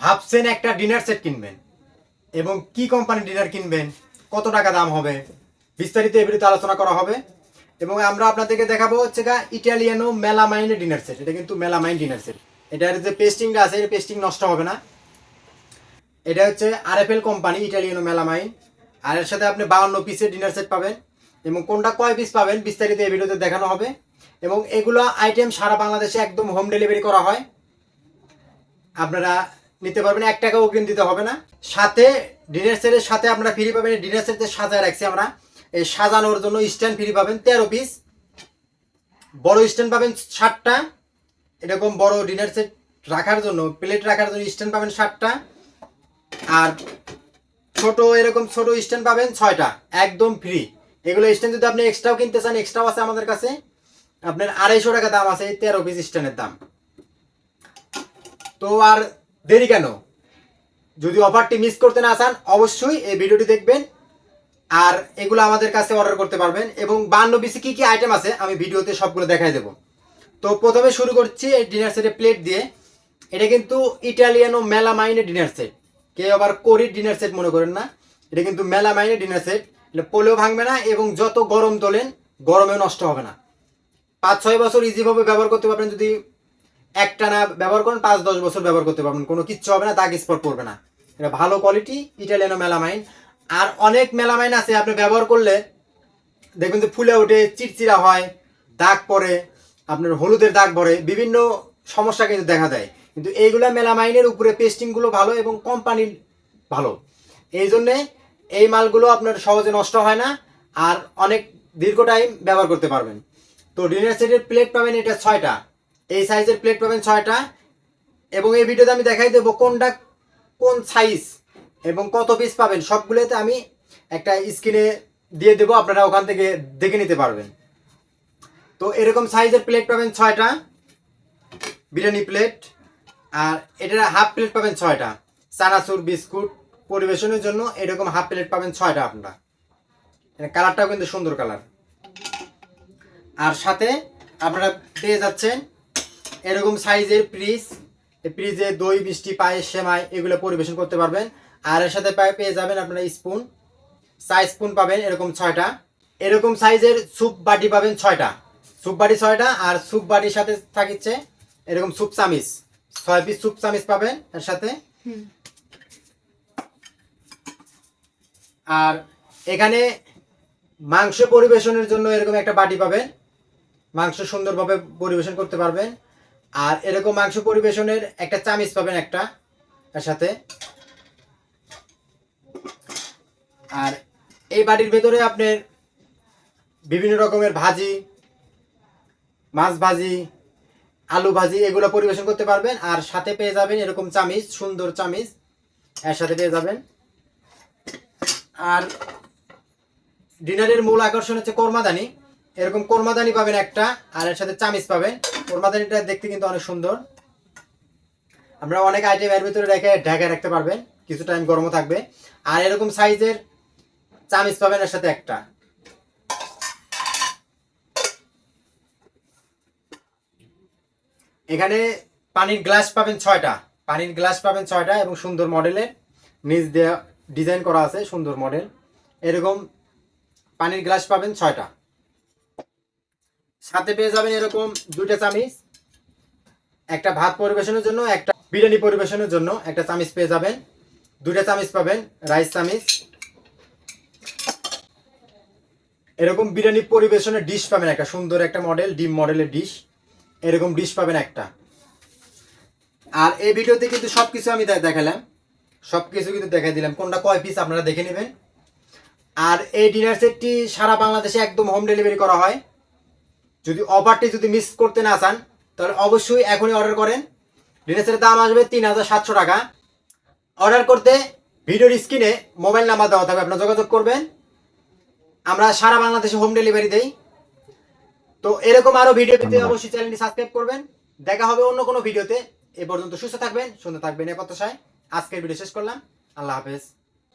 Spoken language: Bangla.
ভাবছেন একটা ডিনার সেট কিনবেন। এবং কি কোম্পানির ডিনার কিনবেন? কত টাকা দাম হবে? বিস্তারিত এই ভিডিওতে আলোচনা করা হবে। এবং আমরা আপনাদেরকে দেখাবো হচ্ছে গা ইটালিয়ানো মেলামাইনের ডিনার সেট এটা কিন্তু মেলামাইন ডিনার সেট এটার যে পেস্টিংটা আছে, এটা পেস্টিং নষ্ট হবে না। এটা হচ্ছে আরএফএল কোম্পানি ইটালিয়ানো মেলামাইন আর এর সাথে আপনি বাউন্ন পিসের ডিনার সেট পাবেন। এবং কোনটা কয় পিস পাবেন, বিস্তারিত এই ভিডিওতে দেখানো হবে। এবং এগুলো আইটেম সারা বাংলাদেশে একদম হোম ডেলিভারি করা হয়। আপনারা নিতে পারবেন, এক টাকাও অগ্রিম দিতে হবে না। সাথে ডিনার সেটের সাথে আপনারা ফ্রি পাবেন ডিনার সেট সাজায় রাখছি আমরা। এই সাজানোর জন্য স্ট্যান্ড ফ্রি পাবেন, তেরো পিস বড় স্ট্যান্ড পাবেন ষাটটা। এরকম বড় ডিনার সেট রাখার জন্য প্লেট রাখার জন্য স্ট্যান্ড পাবেন ষাটটা। আর ছোট, এরকম ছোট স্ট্যান্ড পাবেন ছয়টা, একদম ফ্রি এগুলো স্ট্যান্ড যদি আপনি এক্সট্রাও কিনতে চান এক্সট্রাও আছে আমাদের কাছে। আপনার আড়াইশো টাকা দাম আছে তেরো পিস স্ট্যান্ডের দাম। তো আর দেরি কেন? যদি অফারটি মিস করতে না চান, অবশ্যই এই ভিডিওটি দেখবেন আর এগুলো আমাদের কাছে অর্ডার করতে পারবেন এবং বান্ন পিসে কী কী আইটেম আছে আমি ভিডিওতে সবগুলো দেখাই দেবো। তো প্রথমে শুরু করছি এই ডিনার সেটের প্লেট দিয়ে। এটা কিন্তু ইটালিয়ানো মেলামাইনের ডিনার সেট কেউ আবার কোরির ডিনার সেট মনে করেন না। এটা কিন্তু মেলা মেলামাইনের ডিনার সেট এটা পোলেও ভাঙবে না এবং যত গরম তোলেন, গরমেও নষ্ট হবে না। পাঁচ ছয় বছর ইজিভাবে ব্যবহার করতে পারবেন যদি একটা না ব্যবহার করেন, পাঁচ, দশ বছর ব্যবহার করতে পারবেন। কোনো কিচ্ছু হবে না, দাগ স্পট পড়বে না। এটা ভালো কোয়ালিটি ইটালিয়ানো মেলামাইন আর অনেক মেলামাইন আছে, আপনি ব্যবহার করলে দেখবেন যে ফুলে ওঠে, চিরচিরা হয়, দাগ পড়ে, আপনার হলুদের দাগ পড়ে, বিভিন্ন সমস্যা কিন্তু দেখা দেয়। কিন্তু এইগুলা মেলামাইনের উপরে পেস্টিংগুলো ভালো এবং কোম্পানির ভালো। এই জন্যে এই মালগুলো আপনার সহজে নষ্ট হয় না, আর অনেক দীর্ঘ টাইম ব্যবহার করতে পারবেন। তো ডিনার সেটের প্লেট পাবেন এটা ছয়টা। এই সাইজের প্লেট পাবেন ছয়টা। এবং এই ভিডিওতে আমি দেখাই দেবো কোনটা কোন সাইজ এবং কত পিস পাবেন। সবগুলোতে আমি একটা স্ক্রিনে দিয়ে দেবো, আপনারা ওখান থেকে দেখে নিতে পারবেন। তো এরকম সাইজের প্লেট পাবেন ছয়টা, বিরিয়ানি প্লেট আর এটার হাফ প্লেট পাবেন ছয়টা। চানাচুর, বিস্কুট, পরিবেশনের জন্য এরকম হাফ প্লেট পাবেন ছয়টা আপনারা। কালারটাও কিন্তু সুন্দর কালার আর সাথে আপনারা পেয়ে যাচ্ছেন এরকম সাইজের ফ্রিজ এই ফ্রিজে দই মিষ্টি পায়েস সেমাই এগুলো পরিবেশন করতে পারবেন। আর এর সাথে পায়ে পেয়ে যাবেন আপনারা স্পুন চার স্পুন পাবেন এরকম ছয়টা। এরকম সাইজের স্যুপ বাটি পাবেন ছয়টা। স্যুপ বাটি ছয়টা আর স্যুপ বাটির সাথে থাকিচ্ছে এরকম স্যুপ চামিচ। ছয় পিস স্যুপ চামিচ পাবেন এর সাথে। আর এখানে মাংস পরিবেশনের জন্য এরকম একটা বাটি পাবেন। মাংস সুন্দরভাবে পরিবেশন করতে পারবেন। আর এরকম মাংস পরিবেশনের একটা চামিচ পাবেন একটা, এর সাথে। আর এই বাটির ভেতরে আপনার বিভিন্ন রকমের ভাজি, মাছ ভাজি, আলু ভাজি, এগুলো পরিবেশন করতে পারবেন। আর সাথে পেয়ে যাবেন এরকম চামিচ, সুন্দর চামিচ, এর সাথে পেয়ে যাবেন। আর ডিনারের মূল আকর্ষণ হচ্ছে কোরমাদানি। এরকম কোরমাদানি পাবেন একটা, আর এর সাথে চামিচ পাবেন। কোরমাদানিটা দেখতে কিন্তু অনেক সুন্দর। আমরা অনেক আইটেম এর ভিতরে রেখে ঢাকা রাখতে পারবেন কিছু টাইম গরমও থাকবে। আর এরকম সাইজের চামিচ পাবেন এর সাথে একটা। এখানে পানির গ্লাস পাবেন ছয়টা। পানির গ্লাস পাবেন ছয়টা এবং সুন্দর মডেলের নিচ দেওয়া ডিজাইন করা আছে সুন্দর মডেল এরকম পানির গ্লাস পাবেন ছয়টা। সাথে পেয়ে যাবেন এরকম দুইটা চামিচ। একটা ভাত পরিবেশনের জন্য, একটা বিরিয়ানি পরিবেশনের জন্য একটা চামিচ পেয়ে যাবেন। দুইটা চামিচ পাবেন, রাইস চামিচ। এরকম বিরিয়ানি পরিবেশনের ডিশ পাবেন একটা, সুন্দর একটা মডেল ডিম মডেলের ডিশ এরকম ডিশ পাবেন একটা। আর এই ভিডিওতে কিন্তু সব কিছু আমি দেখালাম। সব কিছু কিন্তু দেখাই দিলাম। কোনটা কয় পিস আপনারা দেখে নেবেন। আর এই ডিনার সেটটি সারা বাংলাদেশে একদম হোম ডেলিভারি করা হয়। যদি অফারটি যদি মিস করতে না চান তাহলে অবশ্যই এখনই অর্ডার করেন। ডিনার সেটের দাম আসবে তিন হাজার সাতশো টাকা। অর্ডার করতে ভিডিওর স্ক্রিনে মোবাইল নাম্বার দেওয়া থাকবে আপনারা যোগাযোগ করবেন। আমরা সারা বাংলাদেশে হোম ডেলিভারি দেই। তো এরকম আরও ভিডিও পেতে অবশ্যই চ্যানেলটি সাবস্ক্রাইব করবেন। দেখা হবে অন্য কোনো ভিডিওতে এ পর্যন্ত সুস্থ থাকবেন সুন্দর থাকবেন এ প্রত্যাশায়। আজকের ভিডিও শেষ করলাম। আল্লাহ হাফেজ।